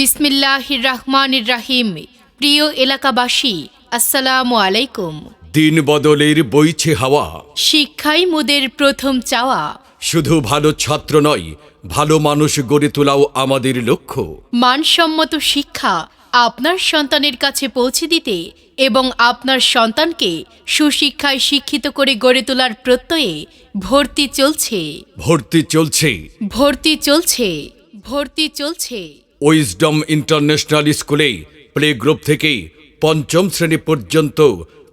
বিসমিল্লাহির রহমানির রাহিম প্রিয় এলাকাবাসী আসসালামু আলাইকুম। দিন বদলের বইছে হাওয়া। শিক্ষাই মোদের প্রথম চাওয়া। শুধু ভালো ছাত্র নয় ভালো মানুষ গড়ে তোলাও আমাদের লক্ষ্য। মানসম্মত শিক্ষা আপনার সন্তানের কাছে পৌঁছে দিতে এবং আপনার সন্তানকে সুশিক্ষায় শিক্ষিত করে গড়ে তোলার প্রত্যয়ে ভর্তি চলছে। ভর্তি চলছে। ভর্তি চলছে। ভর্তি চলছে। উইজডম ইন্টারন্যাশনাল স্কুলে প্লে গ্রুপ থেকে পঞ্চম শ্রেণি পর্যন্ত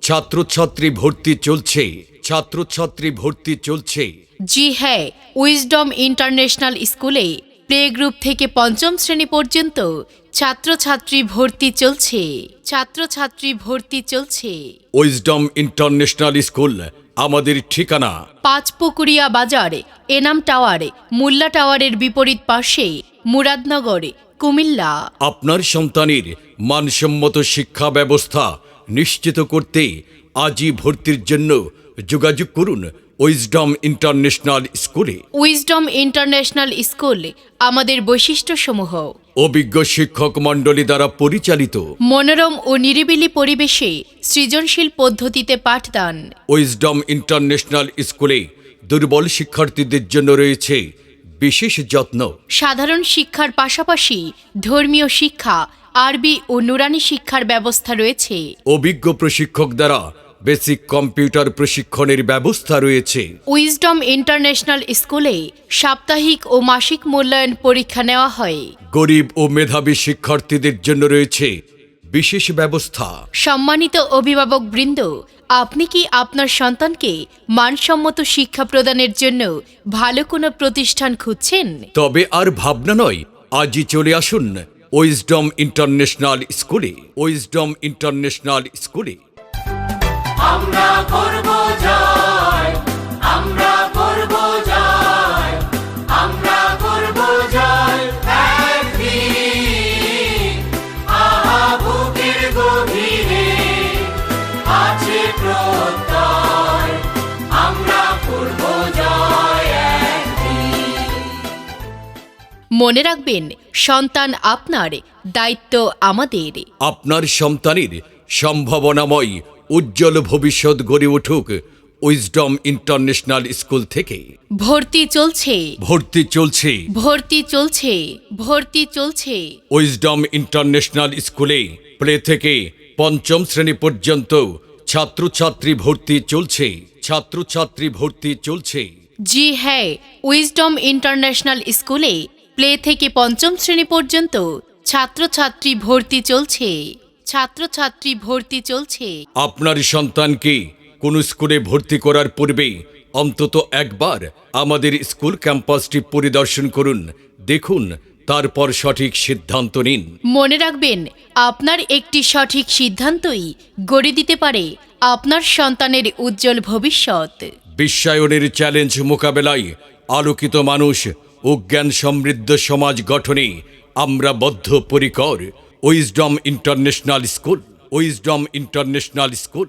ছাত্রছাত্রী ভর্তি চলছে ছাত্রছাত্রী ভর্তি চলছে। জি হ্যাঁ উইজডম ইন্টারন্যাশনাল স্কুলে প্লে গ্রুপ থেকে পঞ্চম শ্রেণি পর্যন্ত ছাত্রছাত্রী ভর্তি চলছে ছাত্রছাত্রী ভর্তি চলছে। উইজডম ইন্টারন্যাশনাল স্কুল আমাদের ঠিকানা। পাঁচপুকুরিয়া বাজার এনাম টাওয়ার মোল্লা টাওয়ারের বিপরীত পাশে মুরাদনগর কুমিল্লা। আপনার সন্তানের মানসম্মত শিক্ষা ব্যবস্থা নিশ্চিত করতে আজই ভর্তির জন্য যোগাযোগ করুন উইজডম ইন্টারন্যাশনাল স্কুলে। উইজডম ইন্টারন্যাশনাল স্কুল আমাদের বৈশিষ্ট্যসমূহ। অভিজ্ঞ শিক্ষক মণ্ডলী দ্বারা পরিচালিত। মনোরম ও নিরিবিলি পরিবেশে সৃজনশীল পদ্ধতিতে পাঠদান। উইজডম ইন্টারন্যাশনাল স্কুলে দুর্বল শিক্ষার্থীদের জন্য রয়েছে বিশেষ যত্ন। সাধারণ শিক্ষার পাশাপাশি ধর্মীয় শিক্ষা আরবি ও নুরানি শিক্ষার ব্যবস্থা রয়েছে। অভিজ্ঞ প্রশিক্ষক দ্বারা বেসিক কম্পিউটার প্রশিক্ষণের ব্যবস্থা রয়েছে। উইজডম ইন্টারন্যাশনাল স্কুলে সাপ্তাহিক ও মাসিক মূল্যায়ন পরীক্ষা নেওয়া হয়। গরিব ও মেধাবী শিক্ষার্থীদের জন্য রয়েছে বিশেষ ব্যবস্থা। সম্মানিত অভিভাবক বৃন্দ আপনি কি আপনার সন্তানকে মানসম্মত শিক্ষা প্রদানের জন্য ভালো কোনো প্রতিষ্ঠান খুঁজছেন? তবে আর ভাবনা নয় আজই চলে আসুন উইজডম ইন্টারন্যাশনাল স্কুলে উইজডম ইন্টারন্যাশনাল স্কুলে আমরা করব জয় মনে রাখবেন সন্তান আপনার দায়িত্ব আমাদের। আপনার সন্তানের সম্ভাবনাময় উজ্জ্বল ভবিষ্যৎ গড়ে উঠুক উইজডম ইন্টারন্যাশনাল স্কুল থেকে। ভর্তি চলছে। ভর্তি চলছে। ভর্তি চলছে ভর্তি চলছে। উইজডম ইন্টারন্যাশনাল স্কুলে প্লে থেকে পঞ্চম শ্রেণি পর্যন্ত ছাত্রছাত্রী ভর্তি চলছে ছাত্রছাত্রী ভর্তি চলছে। জি হ্যাঁ উইজডম ইন্টারন্যাশনাল স্কুলে প্লে থেকে পঞ্চম শ্রেণি পর্যন্ত ছাত্রছাত্রী ভর্তি চলছে। ছাত্রছাত্রী ভর্তি চলছে। আপনার সন্তানকে কোন স্কুলে ভর্তি করার পূর্বে অন্তত একবার আমাদের স্কুল ক্যাম্পাসটি পরিদর্শন করুন দেখুন তারপর সঠিক সিদ্ধান্ত নিন। মনে রাখবেন আপনার একটি সঠিক সিদ্ধান্তই গড়ে দিতে পারে আপনার সন্তানের উজ্জ্বল ভবিষ্যৎ। বিশ্বায়নের চ্যালেঞ্জ মোকাবেলায় আলোকিত মানুষ ও জ্ঞান সমৃদ্ধ সমাজ গঠনে আমরা বদ্ধপরিকর Wisdom International school Wisdom International school